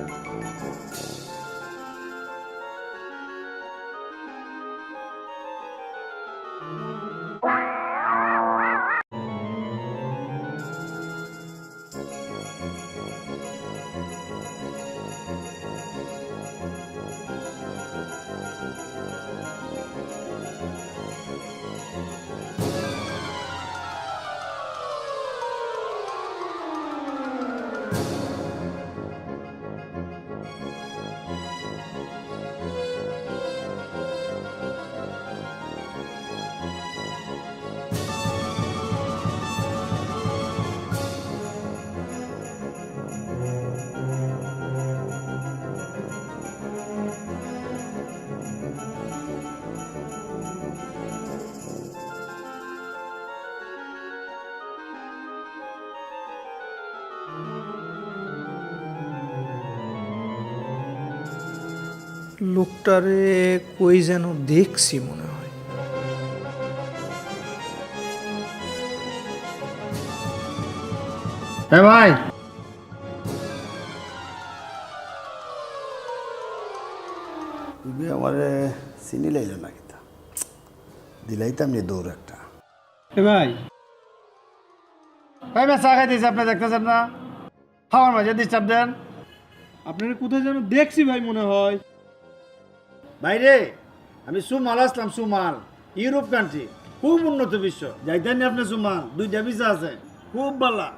よし。লোকটারে কই যেন দেখছি মনে হয়। হ্যাঁ ভাই। তুমি আমারে চিনি লাইল না কিতা দিলাইতাম নি দৌড় একটা। এ ভাই। ভাই চা খাই দিয়েছি আপনি দেখতেছেন না? খাওয়ার মাঝে ডিস্টার্ব দেন। আপনারা কোথায় যেন দেখছি ভাই মনে হয়। বাইরে আমি সুমাল আসলাম সুমাল ইউরোপ কান্ট্রি খুব উন্নত বিশ্ব। যাইতেন আপনি সুমাল দুইটা ভিসা আছে খুব ভালো।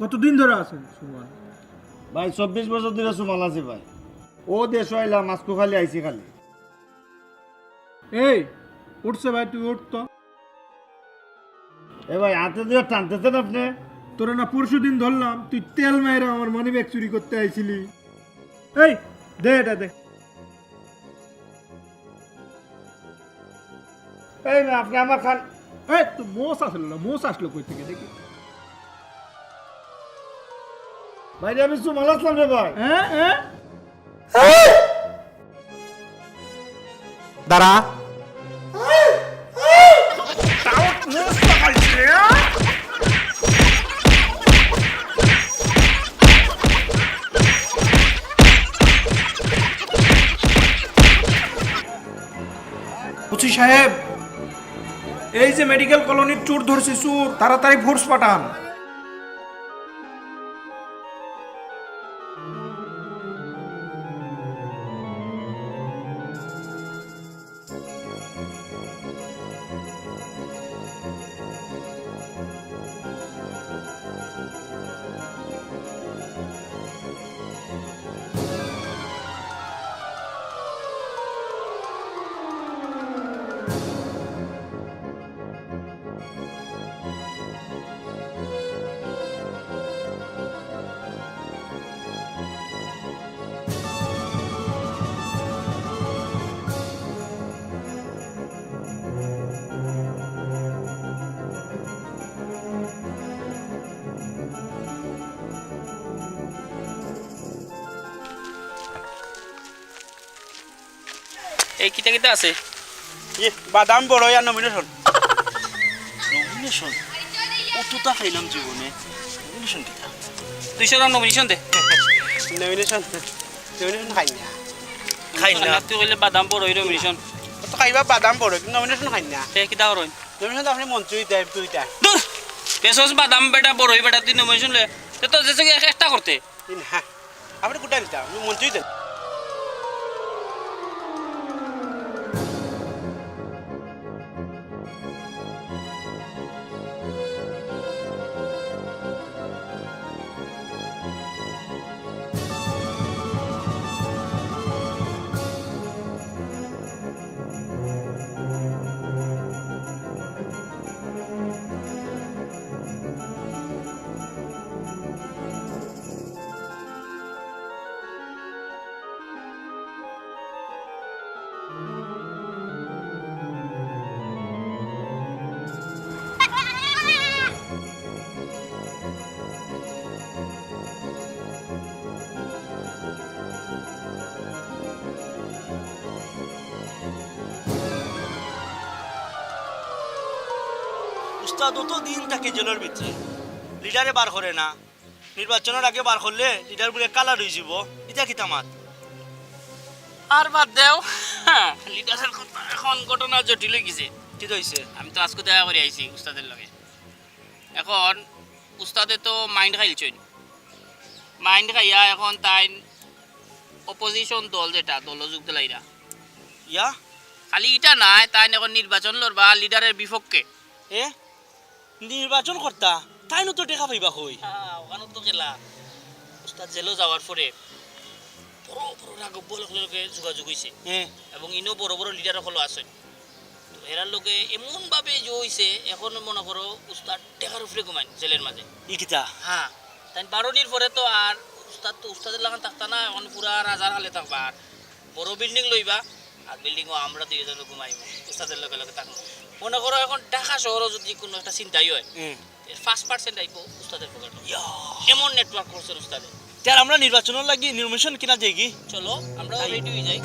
কতদিন ধরে আছেন সুমান ভাই চব্বিশ বছর ধরে সুমাল আছে ভাই। ও দেশ আইলাম মাস্কো খালি আইছি খালি। এই উঠছে ভাই তুই উঠ তো। এ ভাই হাতে দিয়ে টানতেছেন আপনি? তোরা না পরশু দিন ধরলাম তুই তেল মাইরা আমার মানি ব্যাগ চুরি করতে আইছিলি। এই দে এটা দে এই না আপনি আমার খান এই তো মোষ আসলো না মোষ আসলো কই থেকে দেখি ভাই রে, আমি সুমাল আসলাম রে ভাই হ্যাঁ হ্যাঁ দাঁড়া ওসি সাহেব এই যে মেডিকেল কলোনির চুর ধরছে চোর তাড়াতাড়ি ফোর্স পাঠান। এই কিতা কিতা আছে? বাদাম বড় আর নমিনেশন নমিনেশন কতটা খাইলাম জীবনে নমিনেশন কিটা? দুইশো টাকা নমিনেশন দে। নমিনেশন নমিনেশন খাই না। খাই না। তুই কইলে বাদাম বড় হই নমিনেশন তো খাইবা বাদাম বড় কিন্তু নমিনেশন খাই না। তে কিতা করই নমিনেশন আপনি মন্ত্রী দেয় তুই দেয় দূর পেছস বাদাম বেটা বড় হই বেটা তুই নমিনেশন লে তে তো যেসে কি একটা করতে হ্যাঁ আপনি কোথায় দিতা আপনি মন্ত্রী দেন উস্তাদ তো দিন থাকে জেলের ভিতরে। লিডারে বার করে না। নির্বাচনের আগে বার করলে লিডার বলে কালার হয়ে যাব। এটা কিতা মাত আর বাদ দেও। লিডারের কথা এখন ঘটনা জটিল হয়ে গেছে। কি হয়েছে আমি তো আজকে দেখা করে আইছি উস্তাদের লগে। এখন উস্তাদে তো মাইন্ড খাইলছেন। মাইন্ড খাইয়া এখন তাই অপোজিশন দল যেটা দল দলযোগ দিলাইরা। ইয়া? খালি ইটা নাই তাই এখন নির্বাচন লড়বা লিডারের বিপক্ষে। এ? নির্বাচন কর্তা তাই তো টেকা পাইবা হই। ওখানে তো গেলা। উস্তাদ জেলও যাওয়ার পরে বড় বড় রাগব্য লোকের যোগাযোগ হয়েছে হ্যাঁ এবং ইনো বড় বড় লিডার সকল আছেন। তো এরার লোকে এমনভাবে যে হয়েছে এখন মনে করো উস্তাদ টেকার উপরে ঘুমাইন জেলের মাঝে। ই কিতা হ্যাঁ তাই বারোনির পরে তো আর উস্তাদ তো উস্তাদের লাগান থাকতা না এখন পুরা রাজার হালে থাকবা। আর বড় বিল্ডিং লইবা আর বিল্ডিংও আমরা দুইজনে ঘুমাইব উস্তাদের লগে লগে থাকব মনে করো এখন ঢাকা শহরও যদি কোনো একটা চিন্তাই হয় ফার্স্ট পার্সেন্ট আইব উস্তাদের পকেট এমন নেটওয়ার্ক করছেন উস্তাদে? তার আমরা নির্বাচনের লাগি নির্বাচন কিনা যাই কি চলো আমরা রেডি হয়ে যাই।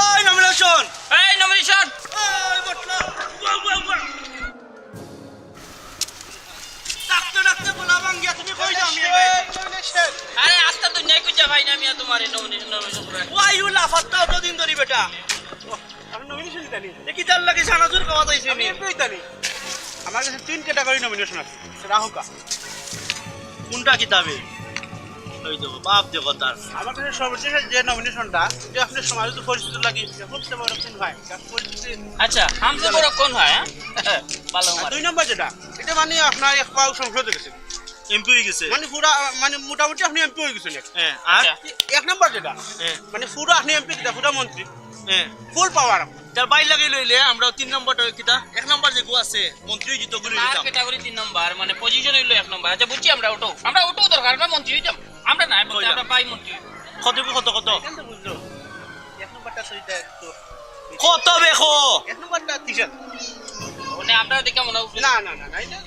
ওই নমিনেশন এই নমিনেশন ডাকতে ডাকতে বলা ভাঙ্গিয়া তুমি কই যাও আমি আরে আস্তা কুজা ভাই না মিয়া তোমার নমিনেশন নমিনেশন করে ওয়াই ইউ লাফাত্তা অত দিন ধরি বেটা আমি নমিনেশন এ কি তার লাগে সানাজুর খাওয়া দাইছে নি আমার কাছে তিন ক্যাটাগরি নমিনেশন আছে। রাহুকা। কোনটা কিতাবে? ওই দেখো বাপ দেখো তার। আমার কাছে সর্বশেষ যে নমিনেশনটা এটা আপনার সমাজে তো পরিচিত লাগে সবচেয়ে বড় কোন ভাই? আচ্ছা হামজা বড় কোন হয়? হ্যাঁ ভালো দুই নম্বর যেটা এটা মানে আপনার এক পাও সংসদে গেছে। এমপি হয়ে গেছে? মানে পুরা মানে মোটামুটি আপনি এমপি হয়ে গেছেন হ্যাঁ আর। এক নম্বর যেটা হ্যাঁ। মানে পুরা আপনি এমপি পুরা মন্ত্রী। হ্যাঁ। ফুল পাওয়ার তার বাইর লাগে লইলে আমরা তিন নম্বরটা কিতা এক নম্বর যে গু আছে মন্ত্রী জিত গুলি দিতাম ক্যাটাগরি তিন নম্বর মানে পজিশন হইল এক নম্বর। আচ্ছা বুঝছি আমরা ওটো। আমরা ওটো দরকার আমরা মন্ত্রী হইতাম। আমরা না আমরা পাই মন্ত্রী। কত কত কত? বুঝলো। এক নম্বরটা একটু। কত বেখো? এক নম্বরটা হাজার। মানে আমরা দেখে মনে না না না না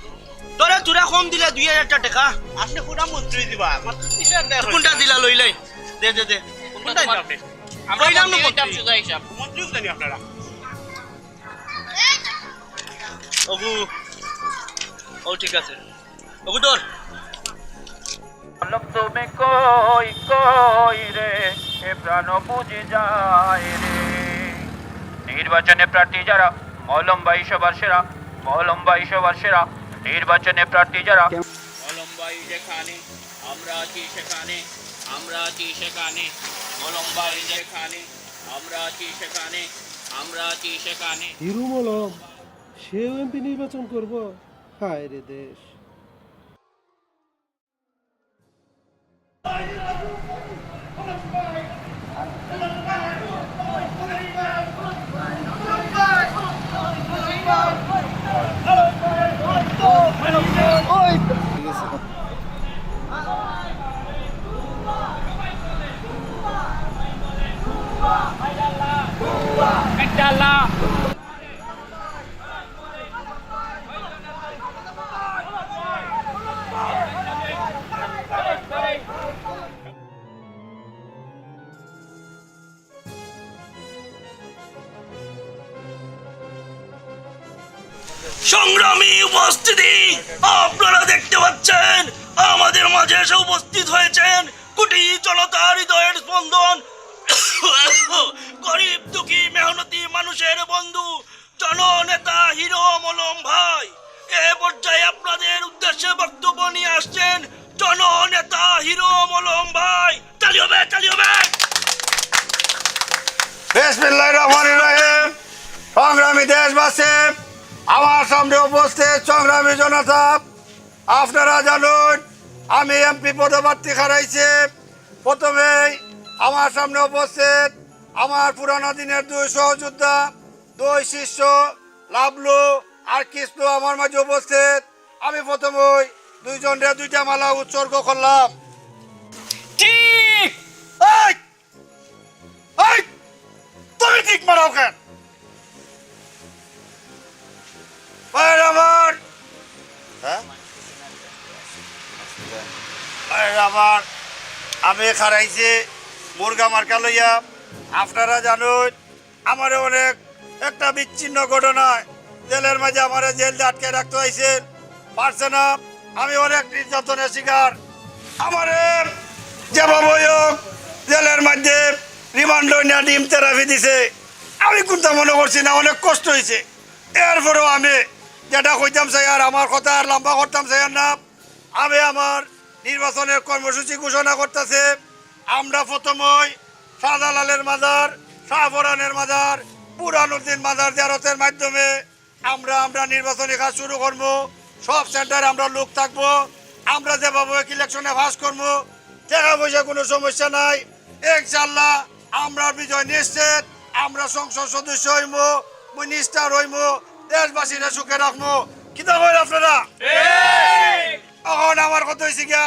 তোরা তোরা কম দিলে দুই হাজার টাকা আপনি পুরা মন্ত্রী দিবা? কোনটা দিলা লইলাই দে দে দে। কোনটা দিবা আপনি? আমরা কইলাম না মন্ত্রী। হিসাব। মন্ত্রী জানি আপনারা। ওগু ও ঠিক আছে। ওগু তোর আলম তুমি কই কই রে? এ প্রাণ বুঝে যায় রে। নির্বাচনে প্রার্থী যারা মলম্বাই সবার সেরা মলম্বাই সবার সেরা নির্বাচনে প্রার্থী যারা। মলম্বাই যেখানে আমরা আছি সেখানে আমরা আছি সেখানে। মলম্বাই যেখানে আমরা আছি সেখানে আমরা আছি সেখানে। হিরুমলম সেও এমপি নির্বাচন করব? হায় রে দেশ। সংগ্রামী বিসমিল্লাহ রহমান রহিম সংগ্রামী দেশবাসী আমার সামনে উপস্থিত সংগ্রামী জনতা আপনারা জানুন আমি এমপি পদপ্রার্থী হারাইছি। প্রথমেই আমার সামনে উপস্থিত আমার পুরানো দিনের দুই সহযোদ্ধা দুই শিষ্য লাভলু আর কৃষ্ণ আমার মাঝে উপস্থিত। আমি প্রথমেই দুইজনের দুইটা মালা উৎসর্গ করলাম। ঠিক! তুমি ঠিক মারাও কেন? আমার হ্যাঁ? আমার, আমি খারাইছি মুরগা মার্কা লইয়া। আপনারা জানুন, আমার অনেক একটা বিচ্ছিন্ন ঘটনায় জেলের মাঝে আমার জেল আটকে রাখতে হয়েছে। পারছে না, আমি অনেক নির্যাতনের শিকার। আমারে যেভাবে হোক জেলের মধ্যে রিমান্ড না, ডিম থেরাপি দিছে। আমি কোনটা মনে করছি না, অনেক কষ্ট হয়েছে এরপরেও আমি যেটা কইতাম চাই, আর আমার কথা আর লম্বা করতাম চাই না, আমি আমার নির্বাচনের কর্মসূচি ঘোষণা করতেছে। আমরা প্রথমই শাহজালালের মাজার শাহফরানের মাজার পুরানুদ্দিন মাজার জারতের মাধ্যমে আমরা আমরা নির্বাচনী কাজ শুরু করব। সব সেন্টারে আমরা লোক থাকব। আমরা যেভাবে ইলেকশনে পাস করব, টাকা পয়সা কোনো সমস্যা নাই। ইনশাল্লাহ আমরা বিজয় নিশ্চিত আমরা সংসদ সদস্য হইব মিনিস্টার হইব দেশবাসীরা সুখে রাখব কিতা কইল আপনারা? এখন আমার কথা হয়েছে গিয়া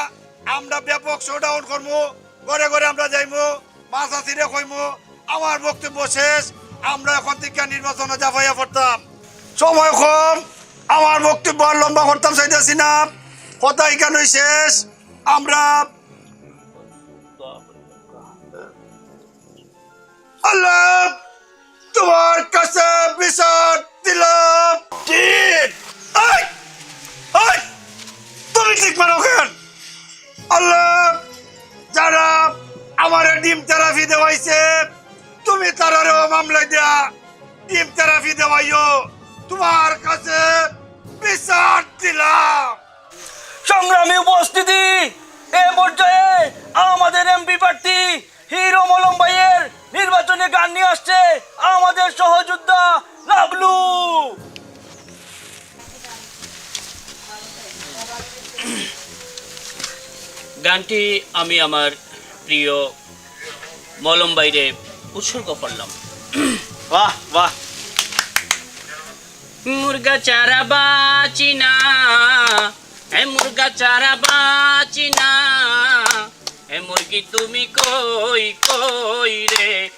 আমরা ব্যাপক শোডাউন করব ঘরে ঘরে আমরা যাইবো মাথা ছিঁড়ে কইমু আমার বক্তব্য শেষ আমরা এখন থেকে নির্বাচনে জাফাইয়া পড়তাম। সময় কম আমার বক্তব্য আর লম্বা করতাম চাইতেছি না। কথা এখানেই শেষ। আমরা আল্লাহ তোমার কাছে বিচার দিলাম। ঠিক। তুমি ঠিক মানো কেন? আল্লাহ যারা আমার ডিম থেরাপি দেওয়াইছে তুমি তারারও মামলায় দেয়া ডিম থেরাপি দেওয়াইও। তোমার কাছে বিচার দিলাম। সংগ্রামী উপস্থিতি এ পর্যায়ে আমাদের এমপি প্রার্থী হিরো মলম গান নিয়ে আসছে আমাদের সহযোদ্ধা লাভলু গানটি আমি আমার প্রিয় মলম বাইরে উৎসর্গ করলাম। বাহ বাহ। মুরগা চারা বাচিনা হ্যাঁ মুরগা চারা বাচিনা এ মুরগি তুমি কই কই রে?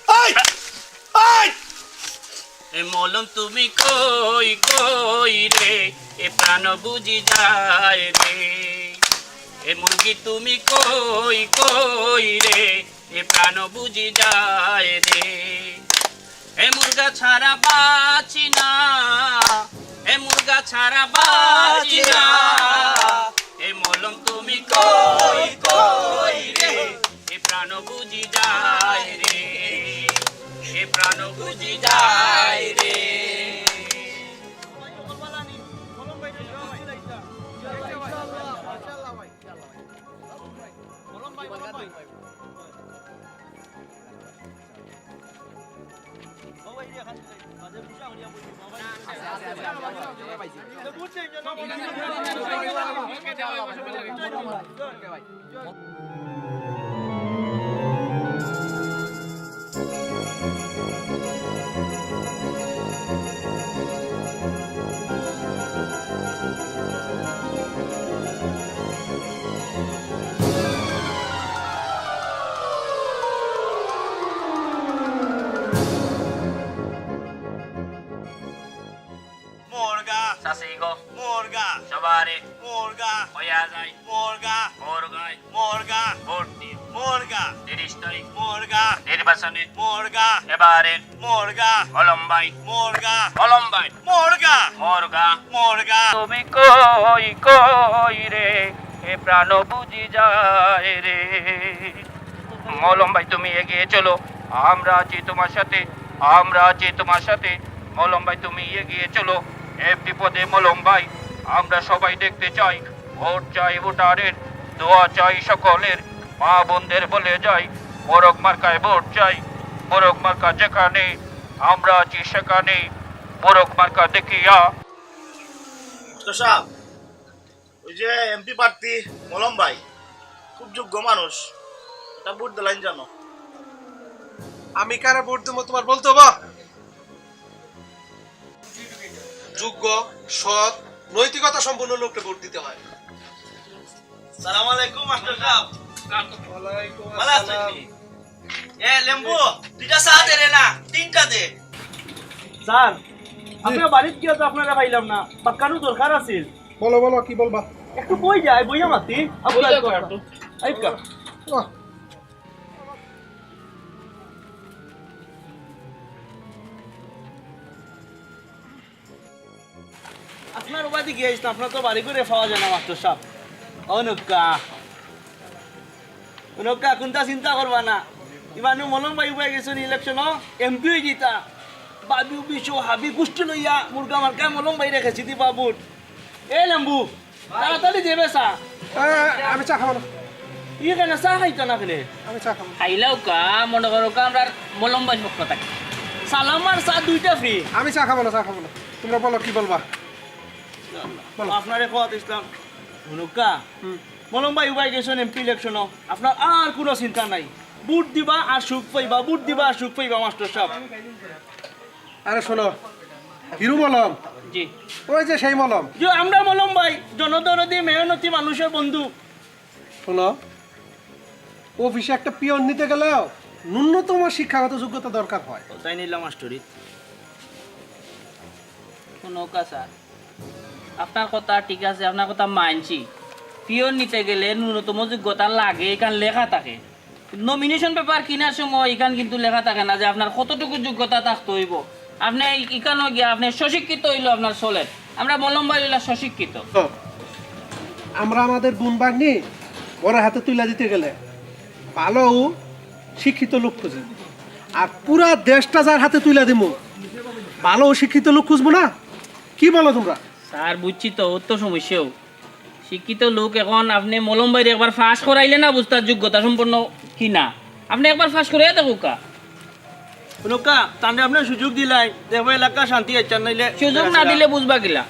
এ মলম তুমি কই কই রে? এ প্রাণ বুঝি যায় রে। এ মুরগি তুমি কই কই রে? এ প্রাণ বুঝি যায় রে। এ মুরগা ছাড়া বাঁচি না। এ মুরগা ছাড়া বাঁচি না। এ মলম তুমি কই প্রাণ বুঝি যায় রে। এ প্রাণ বুঝি যায় রে। মুরগা কলম্বাই মুরগা কলম্বাই মুরগা মোরগা মুরগা তুমি কই কই রে? এ প্রাণ বুঝি যায় রে। মলম ভাই তুমি এগিয়ে চলো। আমরা আছি তোমার সাথে আমরা আছি তোমার সাথে। মলম ভাই তুমি এগিয়ে চলো। এ বিপদে মলম ভাই আমরা সবাই দেখতে চাই। ভোট চাই ভোটারের দোয়া চাই সকলের। মা বোনদের বলে যাই মোরগ মার্কায় ভোট চাই। মোরগ মার্কা যেখানে আমরা আছি সেখানে মোরগ মার্কা দেখিয়া সাহেব ওই যে এমপি প্রার্থী মলম ভাই খুব যোগ্য মানুষ। এটা ভোট দিলাইন জানো। আমি কারা ভোট দেবো তোমার বলতে বা যোগ্য সৎ নৈতিকতা সম্পন্ন লোককে ভোট দিতে হয়। সালাম আলাইকুম মাস্টার সাহেব আছেন নি? এ লেম্বু দুইটা চা দে রে না তিনটা দে। স্যার আপনার বাড়িতে গিয়ে তো আপনারা পাইলাম না বাক্কানো দরকার আছে? বলো বলো কি বলবা? একটু বই যায় বইয়া মাতি আপনার আইকা আপনার উপাধি গিয়ে আপনার তো বাড়ি করে পাওয়া যায় না মাস্টার সাহেব অনুকা অনুকা কোনটা চিন্তা করবা না? ইমানো মলম বাই উপায় গেছো ইলেকশন এমপি হয়ে জিতা। বাবু বিশু হাবি কুষ্টি লইয়া মুরগা মার্কা মলম বাই রেখেছি দি বাবুর এ লেম্বু তাড়াতাড়ি দেবে চা আমি চা খাব না। ই কেন চা খাইতো না কেন? আমি চা খাব। খাইলাও কা মনে করো কা আমরা মলম বাই পক্ষ থাকি। সালাম আর চা দুইটা ফ্রি আমি চা খাব না চা খাব না। তোমরা বলো কি বলবা? বলো। আপনারে খাওয়াত ইসলাম অনুকা মলম ভাই উবাই গেছেন এমপি ইলেকশন আপনার আর কোনো চিন্তা নাই। বুট দিবা আর সুখ পাইবা বুট দিবা আর সুখ পাইবা মাস্টার সাহেব। আরে শোনো হিরু মলম? জি। ওই যে সেই মলম। যে আমরা মলম ভাই জনদরদি মেহনতি মানুষের বন্ধু। শোনো অফিসে একটা পিয়ন নিতে গেলেও ন্যূনতম শিক্ষাগত যোগ্যতা দরকার হয়। তাই নিলাম মাস্টারি নৌকা স্যার। আপনার কথা ঠিক আছে আপনার কথা মানছি। পিওর নিতে গেলে ন্যূনতম যোগ্যতা লাগে এখান লেখা থাকে। নমিনেশন পেপার কেনার সময় এখান কিন্তু লেখা থাকে না যে আপনার কতটুকু যোগ্যতা থাকতে হইব আপনি এখানেও গিয়া আপনি সশিক্ষিত হইল আপনার চলে। আমরা মলম বাড়িলা সশিক্ষিত আমরা আমাদের গুণবান নিয়ে বড় হাতে তুলে দিতে গেলে ভালো শিক্ষিত লোক খুঁজি। আর পুরা দেশটা যার হাতে তুলে দিব ভালো শিক্ষিত লোক খুঁজবো না? কি বলো তোমরা? স্যার বুঝছি তো ওর তো সমস্যাও শিক্ষিত লোক এখন আপনি মলম বাইরে একবার ফাঁস করাইলে না বুঝতার যোগ্যতা সম্পন্ন কি না? আপনি একবার ফাঁস করাইয়া দেখো কা। নৌকা তাহলে আপনি সুযোগ দিলাই দেখব এলাকা শান্তি আচ্ছা নাইলে সুযোগ না দিলে বুঝবা কিলা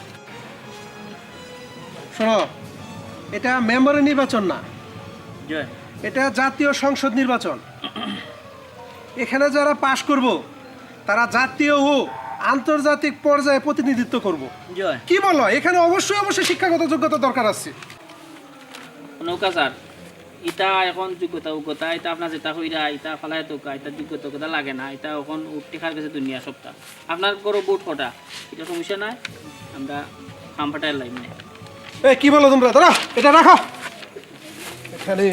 শোনো এটা মেম্বারের নির্বাচন না। জয়। এটা জাতীয় সংসদ নির্বাচন। এখানে যারা পাশ করব তারা জাতীয় ও আন্তর্জাতিক পর্যায়ে প্রতিনিধিত্ব করব। কি বলো? এখানে অবশ্যই অবশ্যই শিক্ষাগত যোগ্যতা দরকার আছে। নৌকা স্যার ইটা এখন যোগ্যতা যোগ্যতা এটা আপনার যেটা কইরা ইটা ফালাই তোকা এটা যোগ্যতা যোগ্যতা লাগে না এটা এখন টেকার কাছে দুনিয়া সপ্তাহ আপনার করো বুট কটা? এটা সমস্যা নাই আমরা খাম ফাটাই লাইন নেই। এ কি বলো তোমরা? দাঁড়া এটা রাখো। এখানে